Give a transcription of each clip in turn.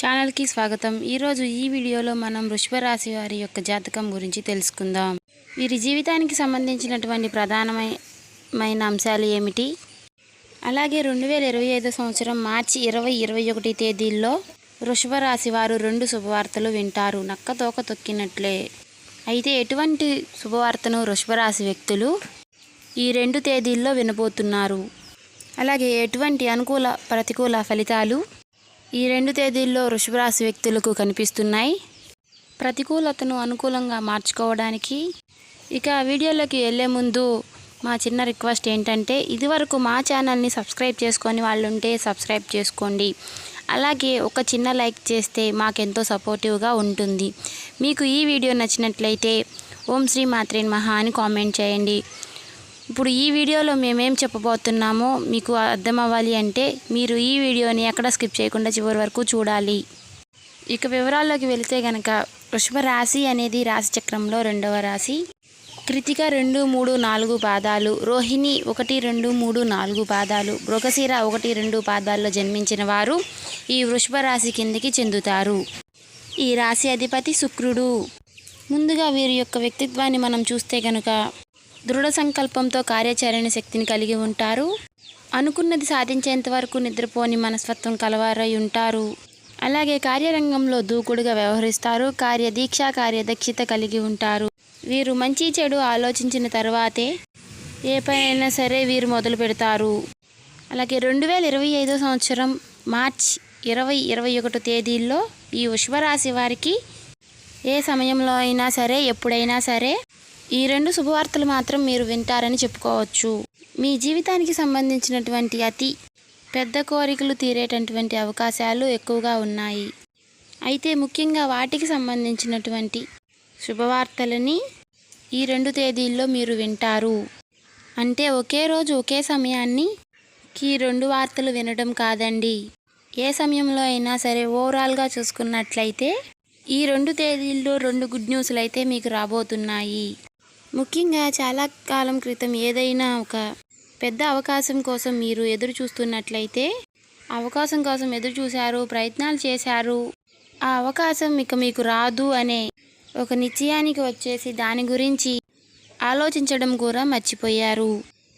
ఛానల్కి స్వాగతం. ఈరోజు ఈ వీడియోలో మనం వృషభ రాశి వారి యొక్క జాతకం గురించి తెలుసుకుందాం. వీరి జీవితానికి సంబంధించినటువంటి ప్రధానమైన అంశాలు ఏమిటి? అలాగే రెండు వేల ఇరవై ఐదో సంవత్సరం మార్చి ఇరవై ఇరవై ఒకటి తేదీల్లో వృషభ రాశి వారు రెండు శుభవార్తలు వింటారు. నక్క తోక తొక్కినట్లే. అయితే ఎటువంటి శుభవార్తను వృషభ రాశి వ్యక్తులు ఈ రెండు తేదీల్లో వినబోతున్నారు? అలాగే ఎటువంటి అనుకూల ప్రతికూల ఫలితాలు ఈ రెండు తేదీల్లో వృషభరాశి వ్యక్తులకు కనిపిస్తున్నాయి. ప్రతికూలతను అనుకూలంగా మార్చుకోవడానికి. ఇక వీడియోలోకి వెళ్ళే ముందు మా చిన్న రిక్వెస్ట్ ఏంటంటే ఇదివరకు మా ఛానల్ని సబ్స్క్రైబ్ చేసుకొని వాళ్ళు ఉంటే సబ్స్క్రైబ్ చేసుకోండి. అలాగే ఒక చిన్న లైక్ చేస్తే మాకెంతో సపోర్టివ్గా ఉంటుంది. మీకు ఈ వీడియో నచ్చినట్లయితే ఓం శ్రీ మాత్రే మహా అని కామెంట్ చేయండి. ఇప్పుడు ఈ వీడియోలో మేమేం చెప్పబోతున్నామో మీకు అర్థం అవ్వాలి అంటే మీరు ఈ వీడియోని ఎక్కడ స్కిప్ చేయకుండా చివరి వరకు చూడాలి. ఇక వివరాల్లోకి వెళితే గనక వృషభ రాశి అనేది రాశి చక్రంలో రెండవ రాశి. కృతిక రెండు మూడు నాలుగు పాదాలు. రోహిణి ఒకటి రెండు మూడు నాలుగు పాదాలు. మృగశిర ఒకటి రెండు పాదాల్లో జన్మించిన వారు ఈ వృషభ రాశి కిందికి చెందుతారు. ఈ రాశి అధిపతి శుక్రుడు. ముందుగా వీరి యొక్క వ్యక్తిత్వాన్ని మనం చూస్తే కనుక దృఢ సంకల్పంతో కార్యాచరణ శక్తిని కలిగి ఉంటారు. అనుకున్నది సాధించేంత వరకు నిద్రపోని మనస్తత్వం కలవారై ఉంటారు. అలాగే కార్యరంగంలో దూకుడుగా వ్యవహరిస్తారు. కార్యదీక్ష కార్యదక్షత కలిగి ఉంటారు. వీరు మంచి చెడు ఆలోచించిన తర్వాతే ఏ పనైనా సరే వీరు మొదలు పెడతారు. అలాగే రెండు వేల ఇరవై ఐదో సంవత్సరం మార్చ్ ఇరవై ఇరవై ఒకటో తేదీల్లో ఈ వృషభరాశి వారికి ఏ సమయంలో అయినా సరే ఎప్పుడైనా సరే ఈ రెండు శుభవార్తలు మాత్రం మీరు వింటారని చెప్పుకోవచ్చు. మీ జీవితానికి సంబంధించినటువంటి అతి పెద్ద కోరికలు తీరేటటువంటి అవకాశాలు ఎక్కువగా ఉన్నాయి. అయితే ముఖ్యంగా వాటికి సంబంధించినటువంటి శుభవార్తలని ఈ రెండు తేదీల్లో మీరు వింటారు. అంటే ఒకే రోజు ఒకే సమయాన్ని ఈ రెండు వార్తలు వినడం కాదండి. ఏ సమయంలో అయినా సరే ఓవరాల్గా చూసుకున్నట్లయితే ఈ రెండు తేదీల్లో రెండు గుడ్ న్యూస్లు అయితే మీకు రాబోతున్నాయి. ముఖ్యంగా చాలా కాలం క్రితం ఏదైనా ఒక పెద్ద అవకాశం కోసం మీరు ఎదురు చూస్తున్నట్లయితే అవకాశం కోసం ఎదురు చూశారు ప్రయత్నాలు చేశారు. ఆ అవకాశం ఇక మీకు రాదు అనే ఒక నిశ్చయానికి వచ్చేసి దాని గురించి ఆలోచించడం కూడా మర్చిపోయారు.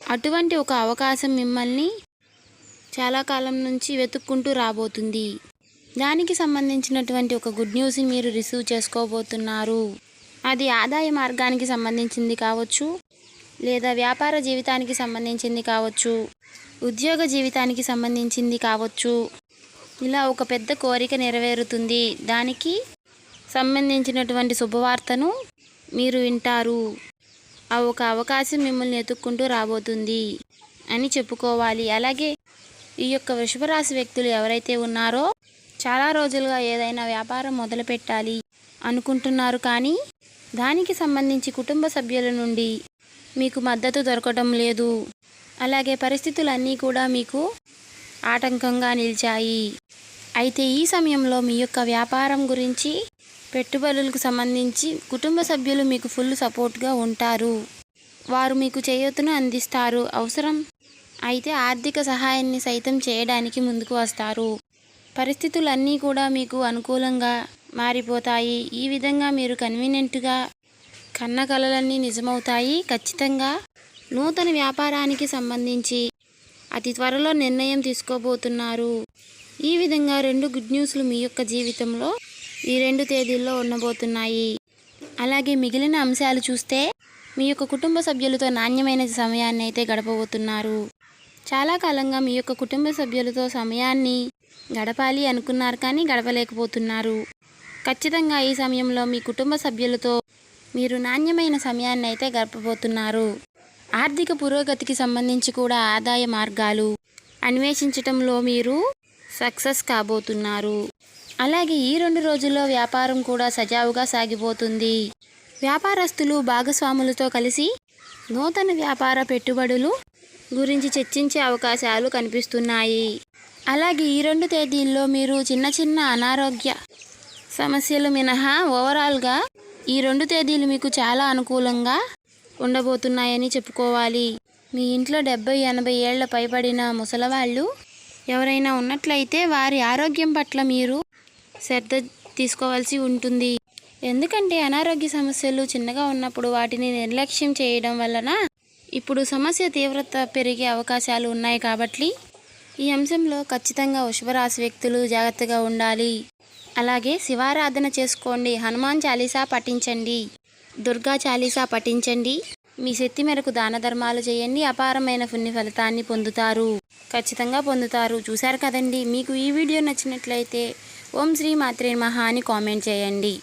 అటువంటి ఒక అవకాశం మిమ్మల్ని చాలా కాలం నుంచి వెతుక్కుంటూ రాబోతుంది. దానికి సంబంధించినటువంటి ఒక గుడ్ న్యూస్ని మీరు రిసీవ్ చేసుకోబోతున్నారు. అది ఆదాయ మార్గానికి సంబంధించింది కావచ్చు లేదా వ్యాపార జీవితానికి సంబంధించింది కావచ్చు ఉద్యోగ జీవితానికి సంబంధించింది కావచ్చు. ఇలా ఒక పెద్ద కోరిక నెరవేరుతుంది. దానికి సంబంధించినటువంటి శుభవార్తను మీరు వింటారు. ఆ ఒక అవకాశం మిమ్మల్ని ఎతుక్కుంటూ రాబోతుంది అని చెప్పుకోవాలి. అలాగే ఈ యొక్క వృషభరాశి వ్యక్తులు ఎవరైతే ఉన్నారో చాలా రోజులుగా ఏదైనా వ్యాపారం మొదలుపెట్టాలి అనుకుంటున్నారు కానీ దానికి సంబంధించి కుటుంబ సభ్యుల నుండి మీకు మద్దతు దొరకడం లేదు. అలాగే పరిస్థితులన్నీ కూడా మీకు ఆటంకంగా నిలిచాయి. అయితే ఈ సమయంలో మీ యొక్క వ్యాపారం గురించి పెట్టుబడులకు సంబంధించి కుటుంబ సభ్యులు మీకు ఫుల్ సపోర్ట్గా ఉంటారు. వారు మీకు చేయూతను అందిస్తారు. అవసరం అయితే ఆర్థిక సహాయాన్ని సైతం చేయడానికి ముందుకు వస్తారు. పరిస్థితులన్నీ కూడా మీకు అనుకూలంగా మారిపోతాయి. ఈ విధంగా మీరు కన్వీనియంట్గా కన్న కలలన్నీ నిజమవుతాయి ఖచ్చితంగా. నూతన వ్యాపారానికి సంబంధించి అతి త్వరలో నిర్ణయం తీసుకోబోతున్నారు. ఈ విధంగా రెండు గుడ్ న్యూస్లు మీ యొక్క జీవితంలో ఈ రెండు తేదీల్లో ఉండబోతున్నాయి. అలాగే మిగిలిన అంశాలు చూస్తే మీ యొక్క కుటుంబ సభ్యులతో నాణ్యమైన సమయాన్ని అయితే గడపబోతున్నారు. చాలా కాలంగా మీ యొక్క కుటుంబ సభ్యులతో సమయాన్ని గడపాలి అనుకున్నారు కానీ గడపలేకపోతున్నారు. ఖచ్చితంగా ఈ సమయంలో మీ కుటుంబ సభ్యులతో మీరు నాణ్యమైన సమయాన్ని అయితే గడపబోతున్నారు. ఆర్థిక పురోగతికి సంబంధించి కూడా ఆదాయ మార్గాలు అన్వేషించటంలో మీరు సక్సెస్ కాబోతున్నారు. అలాగే ఈ రెండు రోజుల్లో వ్యాపారం కూడా సజావుగా సాగిపోతుంది. వ్యాపారస్తులు భాగస్వాములతో కలిసి నూతన వ్యాపార పెట్టుబడులు గురించి చర్చించే అవకాశాలు కనిపిస్తున్నాయి. అలాగే ఈ రెండు తేదీల్లో మీరు చిన్న చిన్న అనారోగ్య సమస్యలు మినహా ఓవరాల్గా ఈ రెండు తేదీలు మీకు చాలా అనుకూలంగా ఉండబోతున్నాయని చెప్పుకోవాలి. మీ ఇంట్లో డెబ్బై ఎనభై ఏళ్ళ పైబడిన ముసలవాళ్ళు ఎవరైనా ఉన్నట్లయితే వారి ఆరోగ్యం పట్ల మీరు శ్రద్ధ తీసుకోవాల్సి ఉంటుంది. ఎందుకంటే అనారోగ్య సమస్యలు చిన్నగా ఉన్నప్పుడు వాటిని నిర్లక్ష్యం చేయడం వలన ఇప్పుడు సమస్య తీవ్రత పెరిగే అవకాశాలు ఉన్నాయి కాబట్టి ఈ అంశంలో ఖచ్చితంగా వృషభరాశి వ్యక్తులు జాగ్రత్తగా ఉండాలి. అలాగే శివారాధన చేసుకోండి. హనుమాన్ చాలీసా పఠించండి. దుర్గా చాలీసా పఠించండి. మీ శక్తి మేరకు దాన ధర్మాలు చేయండి. అపారమైన పుణ్య ఫలితాన్ని పొందుతారు. ఖచ్చితంగా పొందుతారు. చూశారు కదండి? మీకు ఈ వీడియో నచ్చినట్లయితే ఓం శ్రీ మాత్రే మహా అని కామెంట్ చేయండి.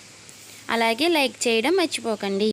అలాగే లైక్ చేయడం మర్చిపోకండి.